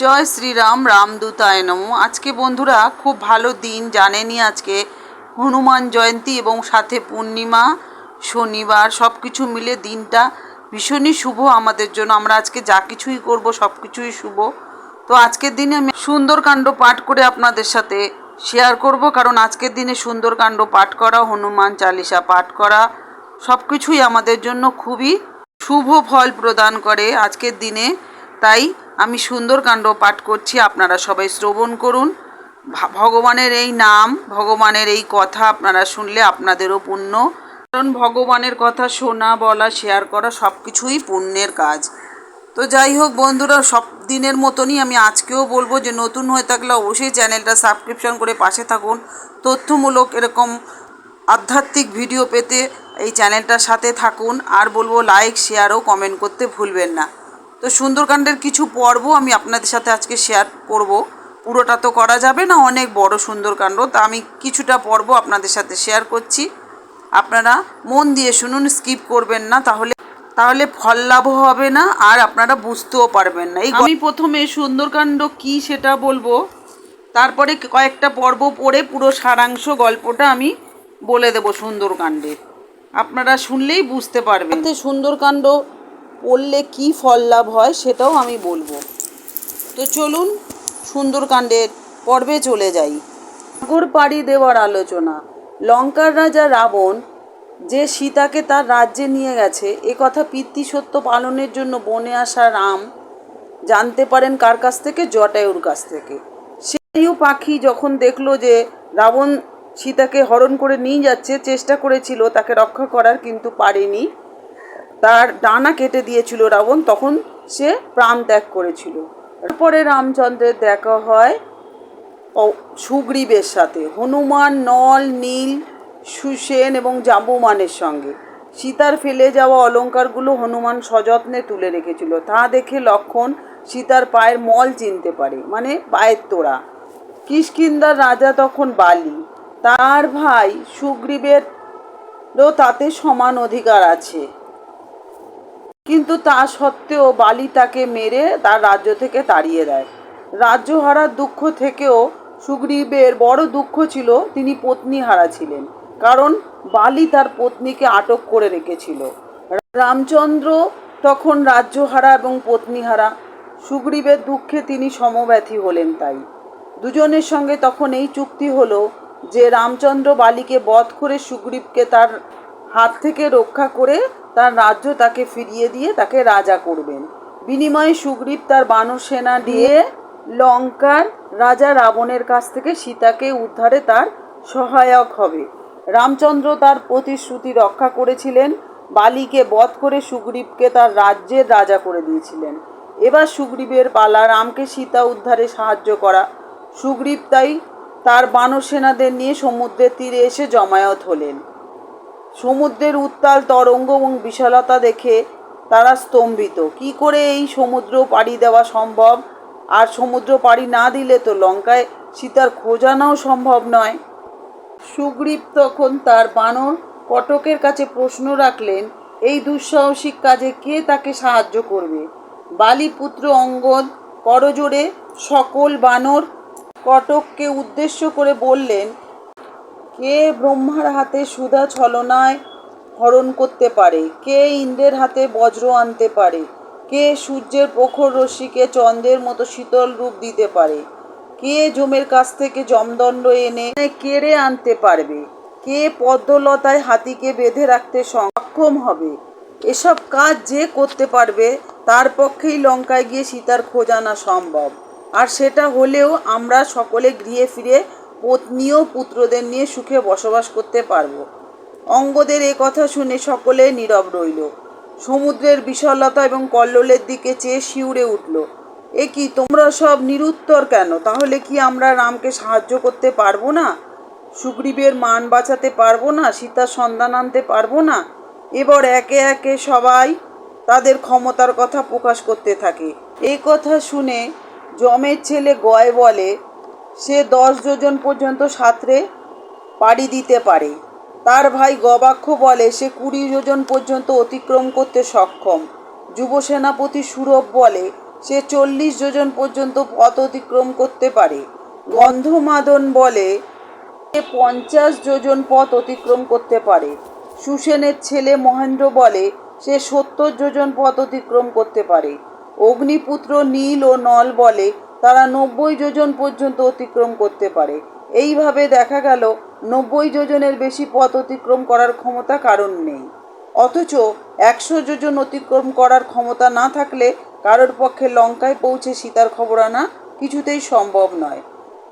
জয় শ্রীরাম রামদূতায় নম। আজকে বন্ধুরা খুব ভালো দিন জানেনই আজকে। হনুমান জয়ন্তী এবং সাথে পূর্ণিমা, শনিবার সব কিছু মিলে দিনটা ভীষণই শুভ আমাদের জন্য। আমরা আজকে যা কিছুই করব সব কিছুই শুভ। তো আজকের দিনে আমি সুন্দরকাণ্ড পাঠ করে আপনাদের সাথে শেয়ার করব, কারণ আজকের দিনে সুন্দরকাণ্ড পাঠ করা, হনুমান চালিসা পাঠ করা সব কিছুই আমাদের জন্য খুবই শুভ ফল প্রদান করে আজকের দিনে। তাই আমি সুন্দরকাণ্ড পাঠ করছি, আপনারা সবাই শ্রবণ করুন। ভগবানের এই নাম, ভগবানের এই কথা আপনারা শুনলে আপনাদেরও পুণ্য। কারণ ভগবানের কথা শোনা, বলা শেয়ার করা সব কিছুই পুণ্যের কাজ। তো যাই হোক বন্ধুরা, সব দিনের মতনই আমি আজকেও বলব যে নতুন হয়ে থাকলে অবশ্যই চ্যানেলটা সাবস্ক্রিপশন করে পাশে থাকুন। তথ্যমূলক এরকম আধ্যাত্মিক ভিডিও পেতে এই চ্যানেলটার সাথে থাকুন। আর বলব লাইক শেয়ার ও কমেন্ট করতে ভুলবেন না। তো সুন্দরকাণ্ডের কিছু পর্ব আমি আপনাদের সাথে আজকে শেয়ার করব। পুরোটা তো করা যাবে না, অনেক বড় সুন্দরকাণ্ড। তা আমি কিছুটা পর্ব আপনাদের সাথে শেয়ার করছি। আপনারা মন দিয়ে শুনুন স্কিপ করবেন না, তাহলে তাহলে ফল লাভও হবে না, আর আপনারা বুঝতেও পারবেন না। এই আমি প্রথমে সুন্দরকাণ্ড কি সেটা বলব। তারপরে কয়েকটা পর্ব পড়ে পুরো সারাংশ গল্পটা আমি বলে দেব সুন্দরকাণ্ডের। আপনারা শুনলেই বুঝতে পারবেন। সুন্দরকাণ্ড পড়লে কি ফল লাভ হয় সেটাও আমি বলব। তো চলুন সুন্দরকাণ্ডের পর্বে চলে যাই। সাগর পাড়ি দেওয়ার আলোচনা। লঙ্কার রাজা রাবণ যে সীতাকে তার রাজ্যে নিয়ে গেছে, এ কথা পিতৃসত্য পালনের জন্য বনে আসা রাম জানতে পারেন কার কাছ থেকে? জটায়ুর কাছ থেকে। সেই পাখি যখন দেখল যে রাবণ সীতাকে হরণ করে নিয়ে যাচ্ছে, চেষ্টা করেছিল তাকে রক্ষা করার কিন্তু পারেনি। তার ডানা কেটে দিয়েছিল রাবণ, তখন সে প্রাণ ত্যাগ করেছিল। তারপরে রামচন্দ্রের দেখা হয় সুগ্রীবের সাথে, হনুমান, নল, নীল, সুসেন এবং জাম্বুমানের সঙ্গে। সীতার ফেলে যাওয়া অলঙ্কারগুলো হনুমান সযত্নে তুলে রেখেছিল। তা দেখে লক্ষণ সীতার পায়ের মল চিনতে পারে মানে পায়ের তোড়া। কিষ্কিন্দার রাজা তখন বালি। তার ভাই সুগ্রীবেরও তাতে সমান অধিকার আছে। কিন্তু তা সত্ত্বেও বালি তাকে মেরে তার রাজ্য থেকে তাড়িয়ে দেয়। রাজ্য হারার দুঃখ থেকেও সুগ্রীবের বড় দুঃখ ছিল তিনি পত্নী হারা ছিলেন, কারণ বালি তার পত্নীকে আটক করে রেখেছিল। রামচন্দ্র তখন রাজ্যহারা এবং পত্নীহারা, সুগ্রীবের দুঃখে তিনি সমব্যথী হলেন তাই। দুজনের সঙ্গে তখন এই চুক্তি হলো যে রামচন্দ্র বালিকে বধ করে সুগ্রীবকে তার হাত থেকে রক্ষা করে তার রাজ্য তাকে ফিরিয়ে দিয়ে তাকে রাজা করবেন। বিনিময়ে সুগ্রীব তার বানর সেনা দিয়ে লঙ্কার রাজা রাবণের কাছ থেকে সীতাকে উদ্ধারে তার সহায়ক হবে। রামচন্দ্র তার প্রতিশ্রুতি রক্ষা করেছিলেন, বালিকে বধ করে সুগ্রীবকে তার রাজ্যের রাজা করে দিয়েছিলেন। এবার সুগ্রীবের পালা রামকে সীতা উদ্ধারে সাহায্য করা। সুগ্রীব তাই তার বানর সেনাদের নিয়ে সমুদ্রের তীরে এসে জমায়েত হলেন। সমুদ্রের উত্তাল তরঙ্গ এবং বিশালতা দেখে তারা স্তম্ভিত। কি করে এই সমুদ্র পাড়ি দেওয়া সম্ভব? আর সমুদ্র পাড়ি না দিলে তো লঙ্কায় সীতার খোঁজানোও সম্ভব নয়। সুগ্রীব তখন তার বানর কটকের কাছে প্রশ্ন রাখলেন, এই দুঃসাহসিক কাজে কে তাকে সাহায্য করবে? বালিপুত্র অঙ্গদ করজোড়ে সকল বানর কটককে উদ্দেশ্য করে বললেন কে ব্রহ্মার হাতে সুধা ছলনায় হরণ করতে পারে। কে ইন্দ্রের হাতে বজ্র আনতে পারে? কে সূর্যের প্রখর রশ্মিকে চন্দ্রের মতো শীতল রূপ দিতে পারে? কে জমের কাছ থেকে জমদণ্ড এনে কেড়ে আনতে পারবে? কে পদ্মলতায় হাতিকে বেঁধে রাখতে সক্ষম হবে? এসব কাজ যে করতে পারবে, তার পক্ষেই লঙ্কায় গিয়ে সীতার খোঁজ আনা সম্ভব। আর সেটা হলেও আমরা সকলে গৃহে ফিরে পত্নী ও পুত্রদের নিয়ে সুখে বসবাস করতে পারব। অঙ্গদের এ কথা শুনে সকলে নীরব রইল। সমুদ্রের বিশালতা এবং কল্লোলের দিকে চেয়ে শিউরে উঠল। এ কি, তোমরা সব নিরুত্তর কেন? তাহলে কি আমরা রামকে সাহায্য করতে পারব না? সুগ্রীবের মান বাঁচাতে পারব না? সীতার সন্ধান আনতে পারব না? এবার একে একে সবাই তাদের ক্ষমতার কথা প্রকাশ করতে থাকে। এই কথা শুনে জমের ছেলে গয় বলে সে দশ যোজন পর্যন্ত সাঁতরে পাড়ি দিতে পারে। তার ভাই গবাক্ষ বলে, সে কুড়ি যোজন পর্যন্ত অতিক্রম করতে সক্ষম। যুব সেনাপতি সুরভ বলে, সে চল্লিশ যোজন পর্যন্ত পথ অতিক্রম করতে পারে। গন্ধমাদন বলে, সে পঞ্চাশ যোজন পথ অতিক্রম করতে পারে। সুসেনের ছেলে মহেন্দ্র বলে, সে সত্তর যোজন পথ অতিক্রম করতে পারে। অগ্নিপুত্র নীল ও নল বলে তারা নব্বই যোজন পর্যন্ত অতিক্রম করতে পারে। এইভাবে দেখা গেল, নব্বই যোজনের বেশি পথ অতিক্রম করার ক্ষমতা কারণ নেই। অথচ একশো যোজন অতিক্রম করার ক্ষমতা না থাকলে কারোর পক্ষে লঙ্কায় পৌঁছে সীতার খবর আনা কিছুতেই সম্ভব নয়।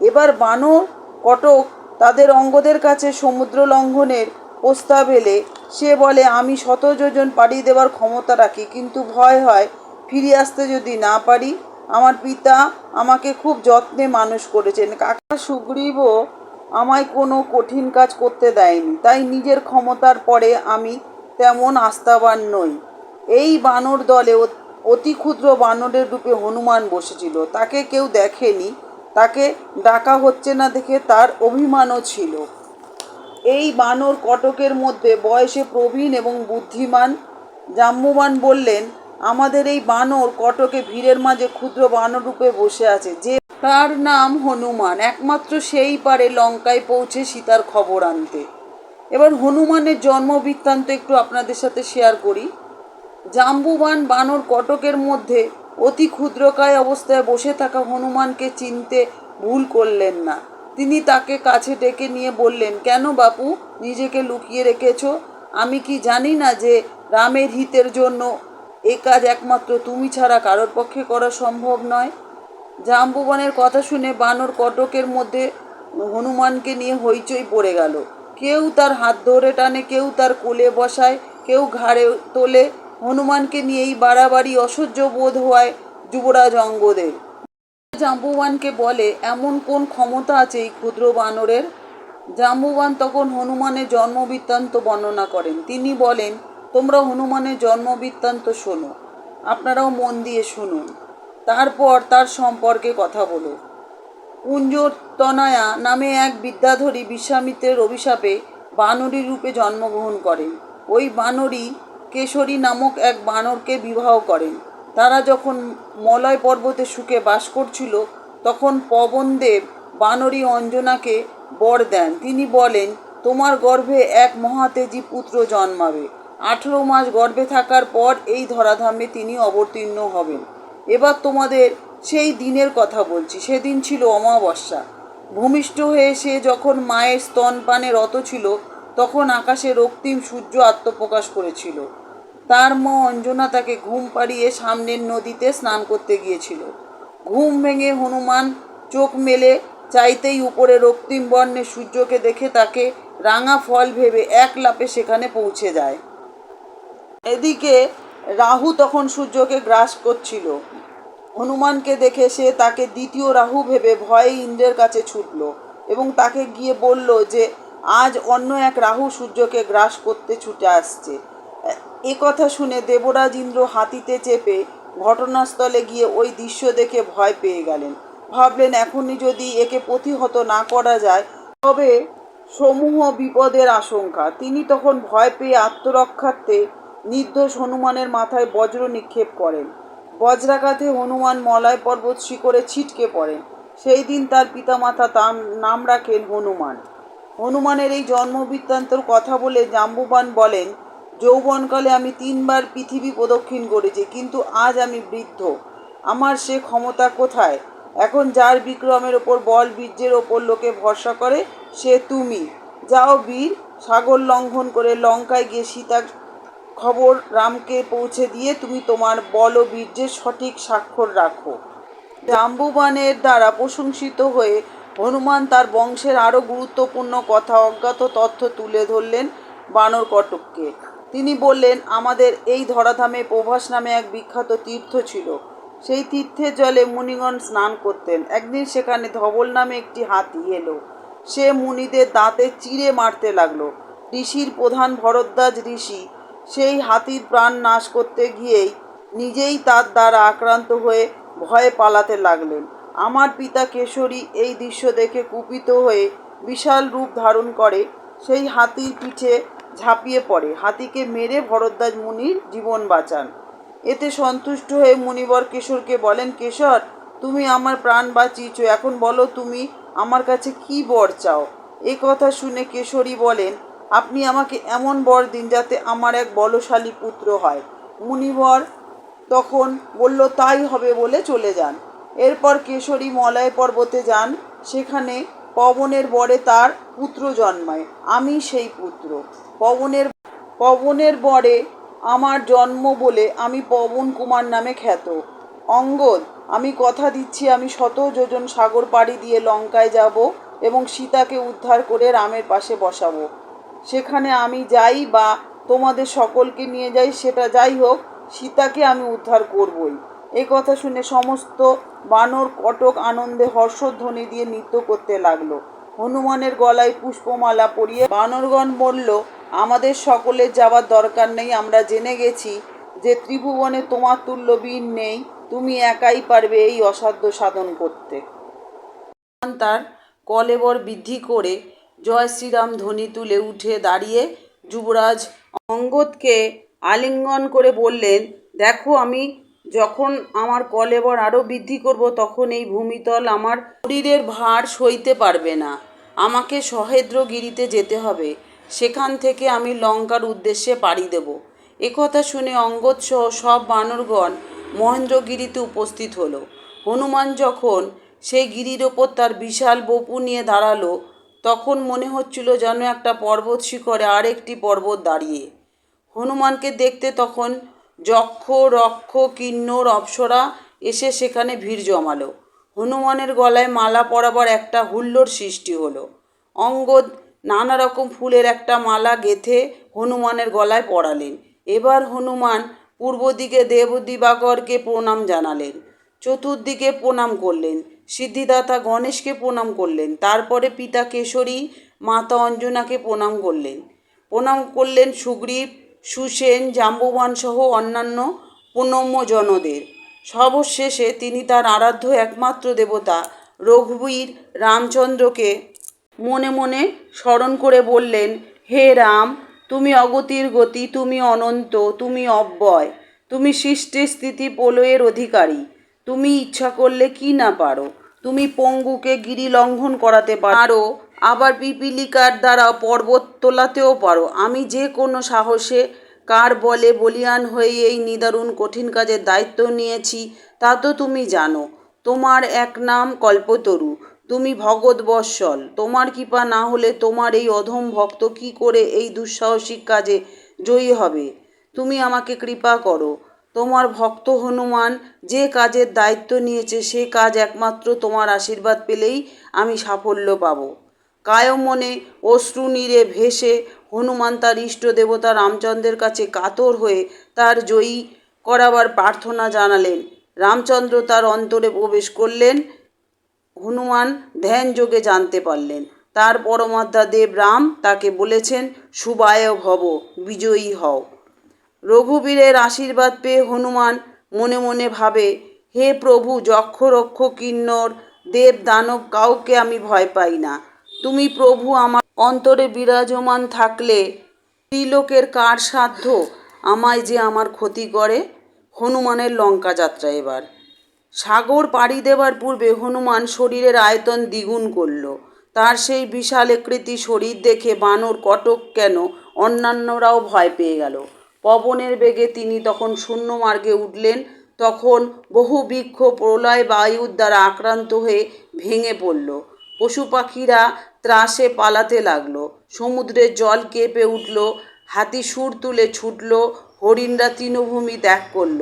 এবার বানর, কটক তাদের অঙ্গদের কাছে সমুদ্র লঙ্ঘনের প্রস্তাব এলে সে বলে, আমি শত যোজন পাড়ি দেওয়ার ক্ষমতা রাখি, কিন্তু ভয় হয় ফিরে আসতে যদি না পারি আমার পিতা আমাকে খুব যত্নে মানুষ করেছেন। কাকা সুগ্রীবও আমায় কোনো কঠিন কাজ করতে দেয়নি, তাই নিজের ক্ষমতার পরে আমি তেমন আস্থাবান নই। এই বানর দলে অতি ক্ষুদ্র বানরের রূপে হনুমান বসেছিল। তাকে কেউ দেখেনি, তাকে ডাকা হচ্ছে না দেখে তার অভিমানও ছিল। এই বানর কটকের মধ্যে বয়সে প্রবীণ এবং বুদ্ধিমান। জাম্বুবান বললেন আমাদের এই বানর কটকে ভিড়ের মাঝে ক্ষুদ্র বানর রূপে বসে আছে। যে তার নাম হনুমান। একমাত্র সেই পারে লঙ্কায় পৌঁছে সীতার খবর আনতে। এবার হনুমানের জন্ম বৃত্তান্ত একটু আপনাদের সাথে শেয়ার করি। জাম্বুবান বানর কটকের মধ্যে অতি ক্ষুদ্রকায় অবস্থায় বসে থাকা হনুমানকে চিনতে ভুল করলেন না। তিনি তাকে কাছে ডেকে নিয়ে বললেন, কেন বাপু, নিজেকে লুকিয়ে রেখেছ? আমি কি জানি না যে রামের হিতের জন্য এ কাজ একমাত্র তুমি ছাড়া কারোর পক্ষে করা সম্ভব নয়। জাম্বুবানের কথা শুনে বানর কটকের মধ্যে হনুমানকে নিয়ে হইচই পড়ে গেল। কেউ তার হাত ধরে টানে, কেউ তার কোলে বসায়, কেউ ঘাড়ে তোলে। হনুমানকে নিয়েই বাড়াবাড়ি অসহ্য বোধ হয় যুবরাজ অঙ্গদের। জাম্বুবানকে বলে, এমন কোন ক্ষমতা আছে এই ক্ষুদ্র বানরের? জাম্বুবান তখন হনুমানের জন্মবৃত্তান্ত বর্ণনা করেন। তিনি বলেন তোমরা হনুমানের জন্মবৃত্তান্ত শোনো। আপনারাও মন দিয়ে শুনুন। তারপর তার সম্পর্কে কথা বলো। কুঞ্জতনয়া নামে এক বিদ্যাধরী বিশ্বামিত্রের অভিশাপে বানরী রূপে জন্মগ্রহণ করেন। ওই বানরী কেশরী নামক এক বানরকে বিবাহ করেন। তারা যখন মলয় পর্বতে সুখে বাস করছিল, তখন পবনদেব বানরী অঞ্জনাকে বর দেন। তিনি বলেন, তোমার গর্ভে এক মহাতেজী পুত্র জন্মাবে। আঠেরো মাস গর্ভে থাকার পর এই ধরাধামে তিনি অবতীর্ণ হবেন। এবার তোমাদের সেই দিনের কথা বলছি। সেদিন ছিল অমাবস্যা। ভূমিষ্ঠ হয়ে সে যখন মায়ের স্তনপানে রত ছিল, তখন আকাশে রক্তিম সূর্য আত্মপ্রকাশ করেছিল। তার মা অঞ্জনা তাকে ঘুম পাড়িয়ে সামনের নদীতে স্নান করতে গিয়েছিল। ঘুম ভেঙে হনুমান চোখ মেলে চাইতেই উপরে রক্তিম বর্ণের সূর্যকে দেখে তাকে রাঙা ফল ভেবে এক লাপে সেখানে পৌঁছে যায়। এদিকে রাহু তখন সূর্যকে গ্রাস করছিল। হনুমানকে দেখে সে তাকে দ্বিতীয় রাহু ভেবে ভয়ে ইন্দ্রের কাছে ছুটল এবং তাকে গিয়ে বলল যে, আজ অন্য এক রাহু সূর্যকে গ্রাস করতে ছুটে আসছে। এ কথা শুনে দেবরাজ ইন্দ্র হাতিতে চেপে ঘটনাস্থলে গিয়ে ওই দৃশ্য দেখে ভয় পেয়ে গেলেন। ভাবলেন, এখনই যদি একে প্রতিহত না করা যায়, তবে সমূহ বিপদের আশঙ্কা। তিনি তখন ভয় পেয়ে আত্মরক্ষার্থে নির্দোষ হনুমানের মাথায় বজ্র নিক্ষেপ করেন। বজ্রাঘাতে হনুমান মলয় পর্বত শিখরে ছিটকে পড়েন। সেই দিন তার পিতামাতা তার নাম রাখেন হনুমান। হনুমানের এই জন্মবৃত্তান্তর কথা বলে জাম্বুবান বলেন, যৌবনকালে আমি তিনবার পৃথিবী প্রদক্ষিণ করেছি, কিন্তু আজ আমি বৃদ্ধ। আমার সে ক্ষমতা কোথায়? এখন যার বিক্রমের ওপর বল বীর্যের ওপর লোকে ভরসা করে, সে তুমি। যাও বীর, সাগর লঙ্ঘন করে লঙ্কায় গিয়ে সীতা খবর রামকে পৌঁছে দিয়ে তুমি তোমার বল ও বীর্যের সঠিক স্বাক্ষর রাখো। জাম্বুবানের দ্বারা প্রশংসিত হয়ে হনুমান তার বংশের আরও গুরুত্বপূর্ণ কথা, অজ্ঞাত তথ্য তুলে ধরলেন বানর কটককে। তিনি বললেন, আমাদের এই ধরাধামে প্রভাস নামে এক বিখ্যাত তীর্থ ছিল। সেই তীর্থের জলে মুনিগণ স্নান করতেন। একদিন সেখানে ধবল নামে একটি হাতি এলো। সে মুনিদের দাঁতে চিড়ে মারতে লাগল। ঋষির প্রধান ভরদ্বাজ ঋষি সেই হাতির প্রাণ নাশ করতে গিয়েই নিজেই তার দ্বারা আক্রান্ত হয়ে ভয়ে পালাতে লাগলেন। আমার পিতা কেশরী এই দৃশ্য দেখে কুপিত হয়ে বিশাল রূপ ধারণ করে। সেই হাতির পিঠে ঝাঁপিয়ে পড়ে। হাতিকে মেরে ভরদ্বাজ মুনির জীবন বাঁচান। এতে সন্তুষ্ট হয়ে মুনিবর কেশরকে বলেন, কেশর, তুমি আমার প্রাণ বাঁচিয়েছো। এখন বলো তুমি আমার কাছে কি বর চাও? এ কথা শুনে কেশরী বলেন আপনি আমাকে এমন বর দিন যাতে আমার এক বলশালী পুত্র হয়। মুনিবর তখন বলল, তাই হবে বলে চলে যান। এরপর কেশরী মলয় পর্বতে যান। সেখানে পবনের বরে তার পুত্র জন্মায়। আমি সেই পুত্র। পবনের পবনের বরে আমার জন্ম বলে আমি পবন কুমার নামে খ্যাত। অঙ্গদ, আমি কথা দিচ্ছি, আমি শত যোজন সাগর পাড়ি দিয়ে লঙ্কায় যাব এবং সীতাকে উদ্ধার করে রামের পাশে বসাবো। সেখানে আমি যাই বা তোমাদের সকলকে নিয়ে যাই, সেটা যাই হোক, সীতাকে আমি উদ্ধার করবই। এ কথা শুনে সমস্ত বানর, কটক আনন্দে হর্ষধ্বনি দিয়ে নৃত্য করতে লাগল। হনুমানের গলায় পুষ্পমালা পরিয়ে বানরগণ বলল, আমাদের সকলের যাওয়ার দরকার নেই, আমরা জেনে গেছি যে ত্রিভুবনে তোমার তুল্য বীর নেই, তুমি একাই পারবে এই অসাধ্য সাধন করতে তার কলেবর বৃদ্ধি করে জয় শ্রীরাম ধ্বনি তুলে উঠে দাঁড়িয়ে যুবরাজ অঙ্গদকে আলিঙ্গন করে বললেন, দেখো আমি যখন আমার কলেবর আরও বৃদ্ধি করব, তখন এই ভূমিতল আমার শরীরের ভার সইতে পারবে না। আমাকে সহেদ্রগিরিতে যেতে হবে। সেখান থেকে আমি লঙ্কার উদ্দেশ্যে পাড়ি দেব। একথা শুনে অঙ্গদ সহ সব বানরগণ মহেন্দ্রগিরিতে উপস্থিত হলো। হনুমান যখন সেই গিরির ওপর তার বিশাল বপু নিয়ে দাঁড়াল তখন মনে হচ্ছিল যেন একটা পর্বত শিখরে আরেকটি পর্বত দাঁড়িয়ে। হনুমানকে দেখতে তখন যক্ষ, রক্ষ, কিন্নর, অপ্সরা এসে সেখানে ভিড় জমালো। হনুমানের গলায় মালা পরাবার একটা হুল্লোড় সৃষ্টি হলো। অঙ্গদ নানা রকম ফুলের একটা মালা গেথে হনুমানের গলায় পরালেন। এবার হনুমান পূর্ব দিকে দেব দিবাকরকে প্রণাম জানালেন। চতুর্দিকে প্রণাম করলেন। সিদ্ধিদাতা গণেশকে প্রণাম করলেন। তারপরে পিতা কেশরী, মাতা অঞ্জনাকে প্রণাম করলেন। প্রণাম করলেন সুগ্রীব, সুসেন, জাম্বুবান সহ অন্যান্য প্রণম্য জনদের সর্বশেষে তিনি তার আরাধ্য একমাত্র দেবতা রঘুবীর রামচন্দ্রকে মনে মনে স্মরণ করে বললেন, হে রাম, তুমি অগতির গতি, তুমি অনন্ত, তুমি অব্যয়, তুমি সৃষ্টির স্থিতি প্রলয়ের অধিকারী। তুমি ইচ্ছা করলে কি না পারো? তুমি পঙ্গুকে গিরি লঙ্ঘন করাতে পারো, আবার পিপিলিকার দ্বারা পর্বত তোলাতেও পারো। আমি যে কোনো সাহসে কার বলে বলিয়ান হয়ে এই নিদারুণ কঠিন কাজের দায়িত্ব নিয়েছি, তা তো তুমি জানো। তোমার এক নাম কল্পতরু, তুমি ভগৎ বৎসল। তোমার কৃপা না হলে তোমার এই অধম ভক্ত কি করে এই দুঃসাহসিক কাজে জয়ী হবে? তুমি আমাকে কৃপা করো। তোমার ভক্ত হনুমান যে কাজের দায়িত্ব নিয়েছে, সে কাজ একমাত্র তোমার আশীর্বাদ পেলেই আমি সাফল্য পাব। কায়মনে অশ্রু নীরে ভেসে হনুমান তার ইষ্ট দেবতা রামচন্দ্রের কাছে কাতর হয়ে তার জয়ী করাবার প্রার্থনা জানালেন। রামচন্দ্র তার অন্তরে প্রবেশ করলেন। হনুমান ধ্যান যোগে জানতে পারলেন। তার পরমাত্মা দেব রাম তাকে বলেছেন, সুবায় ভব, বিজয়ী হও। রঘুবীরের আশীর্বাদ পেয়ে হনুমান মনে মনে ভাবে, হে প্রভু যক্ষ রক্ষ কিন্নর দেব দানব কাউকে আমি ভয় পাই না। তুমি প্রভু আমার অন্তরে বিরাজমান থাকলে ত্রিলোকের কার সাধ্য আমায় যে আমার ক্ষতি করে? হনুমানের লঙ্কা যাত্রা এবার। সাগর পাড়ি দেবার পূর্বে হনুমান শরীরের আয়তন দ্বিগুণ করল। তার সেই বিশাল আকৃতি শরীর দেখে বানর কটক কেন অন্যান্যরাও ভয় পেয়ে গেল। পবনের বেগে তিনি তখন শূন্য মার্গে উঠলেন। তখন বহু বৃক্ষ প্রলয় বায়ুর দ্বারা আক্রান্ত হয়ে ভেঙে পড়ল। পশু পাখিরা ত্রাসে পালাতে লাগল। সমুদ্রের জল কেঁপে উঠল, হাতি সুর তুলে ছুটল, হরিণরা তৃণভূমি ত্যাগ করল।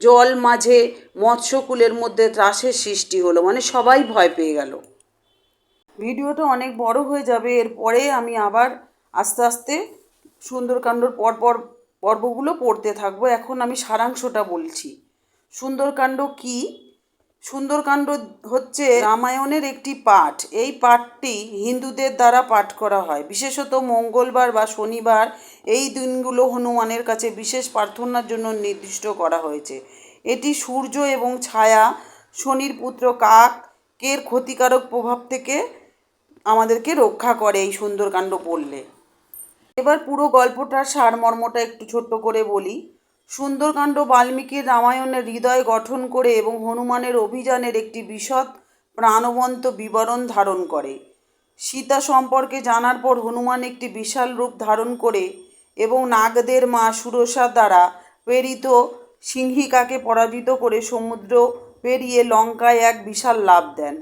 জল মাঝে মৎস্যকুলের মধ্যে ত্রাসের সৃষ্টি হলো মানে সবাই ভয় পেয়ে গেল। ভিডিওটা অনেক বড় হয়ে যাবে, এরপরে আমি আবার আস্তে আস্তে সুন্দরকাণ্ডর পরপর পর্বগুলো পড়তে থাকব। এখন আমি সারাংশটা বলছি। সুন্দরকাণ্ড কি? সুন্দরকাণ্ড হচ্ছে রামায়ণের একটি পাঠ। এই পাঠটি হিন্দুদের দ্বারা পাঠ করা হয়। বিশেষত মঙ্গলবার বা শনিবার এই দিনগুলো হনুমানের কাছে বিশেষ প্রার্থনার জন্য নির্দিষ্ট করা হয়েছে। এটি সূর্য এবং ছায়া, শনির পুত্র কাকের ক্ষতিকারক প্রভাব থেকে আমাদেরকে রক্ষা করে এই সুন্দরকাণ্ড পড়লে। এবার পুরো গল্পটার সারমর্মটা একটু ছোট্ট করে বলি। সুন্দরকাণ্ড বাল্মীকির রামায়ণের হৃদয় গঠন করে এবং হনুমানের অভিযানের একটি বিশদ প্রাণবন্ত বিবরণ ধারণ করে। সীতা সম্পর্কে জানার পর হনুমান একটি বিশাল রূপ ধারণ করে এবং নাগদের মা সুরসা দ্বারা প্রেরিত সিংহিকাকে পরাজিত করে সমুদ্র পেরিয়ে লঙ্কায় এক বিশাল লাভ দেন।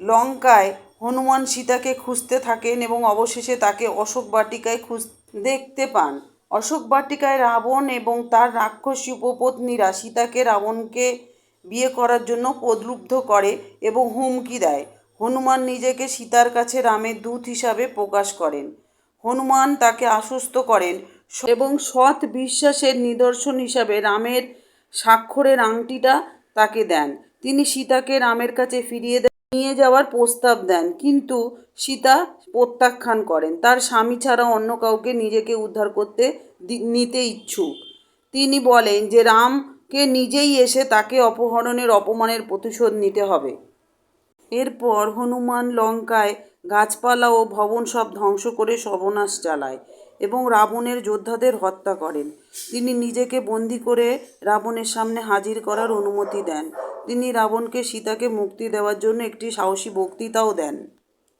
লঙ্কায় হনুমান সীতাকে খুঁজতে থাকেন এবং অবশেষে তাকে অশোক বাটিকায় খুঁজ, দেখতে পান। অশোক বাটিকায় রাবণ এবং তার রাক্ষসী উপপত্নীরা সীতাকে রাবণকে বিয়ে করার জন্য প্রলুব্ধ করে এবং হুমকি দেয়। হনুমান নিজেকে সীতার কাছে রামের দূত হিসাবে প্রকাশ করেন। হনুমান তাকে আশ্বস্ত করেন এবং সৎ বিশ্বাসের নিদর্শন হিসাবে রামের স্বাক্ষরের আংটিটা তাকে দেন। তিনি সীতাকে রামের কাছে ফিরিয়ে দেন। নিয়ে যাওয়ার প্রস্তাব দেন। কিন্তু সীতা প্রত্যাখ্যান করেন। তার স্বামী ছাড়া অন্য কাউকে নিজেকে উদ্ধার করতে নিতে ইচ্ছুক। তিনি বলেন যে, রামকে নিজেই এসে তাকে অপহরণের অপমানের প্রতিশোধ নিতে হবে। এরপর হনুমান লঙ্কায় গাছপালা ও ভবন সব ধ্বংস করে সর্বনাশ চালায়। এবং রাবণের যোদ্ধাদের হত্যা করেন। তিনি নিজেকে বন্দি করে রাবণের সামনে হাজির করার অনুমতি দেন। তিনি রাবণকে সীতাকে মুক্তি দেওয়ার জন্য একটি সাহসী বক্তৃতাও দেন।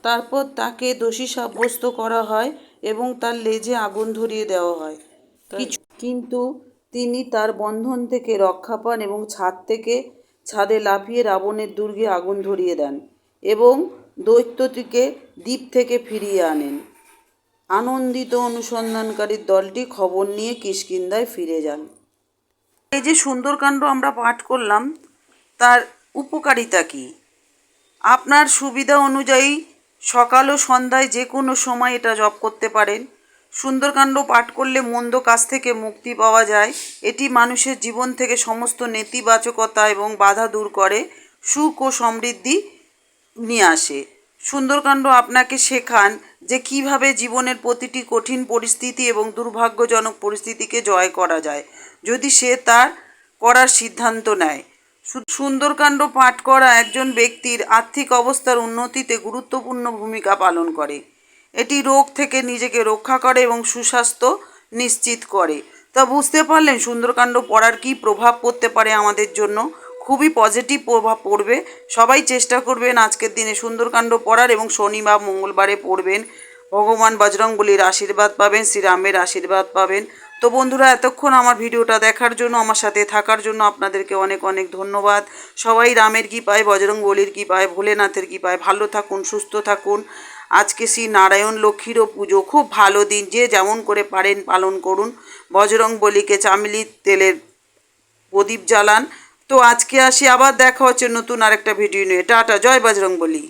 তারপর তাকে দোষী সাব্যস্ত করা হয় এবং তার লেজে আগুন ধরিয়ে দেওয়া হয়। কিছু কিন্তু তিনি তার বন্ধন থেকে রক্ষা পান এবং ছাদ থেকে ছাদে লাফিয়ে রাবণের দুর্গে আগুন ধরিয়ে দেন এবং দৈত্যটিকে দ্বীপ থেকে ফিরিয়ে আনেন। আনন্দিত অনুসন্ধানকারীর দলটি খবর নিয়ে কিষ্কিন্দায় ফিরে যান। এই যে সুন্দরকাণ্ড আমরা পাঠ করলাম, তার উপকারিতা কী? আপনার সুবিধা অনুযায়ী সকাল ও সন্ধ্যায় যে কোনো সময় এটা জপ করতে পারেন। সুন্দরকাণ্ড পাঠ করলে মন্দ কাজ থেকে মুক্তি পাওয়া যায়। এটি মানুষের জীবন থেকে সমস্ত নেতিবাচকতা এবং বাধা দূর করে, সুখ ও সমৃদ্ধি নিয়ে আসে। সুন্দরকাণ্ড আপনাকে শেখান যে কীভাবে জীবনের প্রতিটি কঠিন পরিস্থিতি এবং দুর্ভাগ্যজনক পরিস্থিতিকে জয় করা যায়, যদি সে তার করার সিদ্ধান্ত নেয়। সুন্দরকাণ্ড পাঠ করা একজন ব্যক্তির আর্থিক অবস্থার উন্নতিতে গুরুত্বপূর্ণ ভূমিকা পালন করে। এটি রোগ থেকে নিজেকে রক্ষা করে এবং সুস্বাস্থ্য নিশ্চিত করে। তা বুঝতে পারলেন সুন্দরকাণ্ড পড়ার কী প্রভাব পড়তে পারে আমাদের জন্য? খুবই পজিটিভ প্রভাব পড়বে। সবাই চেষ্টা করবেন আজকের দিনে সুন্দরকাণ্ড পড়ার এবং শনি বা মঙ্গলবারে পড়বেন। ভগবান বজরংবলির আশীর্বাদ পাবেন, শ্রীরামের আশীর্বাদ পাবেন। তো বন্ধুরা, এতক্ষণ আমার ভিডিওটা দেখার জন্য, আমার সাথে থাকার জন্য আপনাদেরকে অনেক অনেক ধন্যবাদ। সবাই রামের কি পায় বজরং কি পায় ভোলেনাথের কি পায় ভালো থাকুন, সুস্থ থাকুন। আজকে শ্রী নারায়ণ লক্ষ্মীরও পুজো। খুব ভালো দিন, যে যেমন করে পারেন পালন করুন। বজরং বলিকে তেলের প্রদীপ জ্বালান। তো আজকে আসি আবার দেখা হচ্ছে নতুন আরেকটা ভিডিও নিয়ে। টাটা জয় বজরং বলি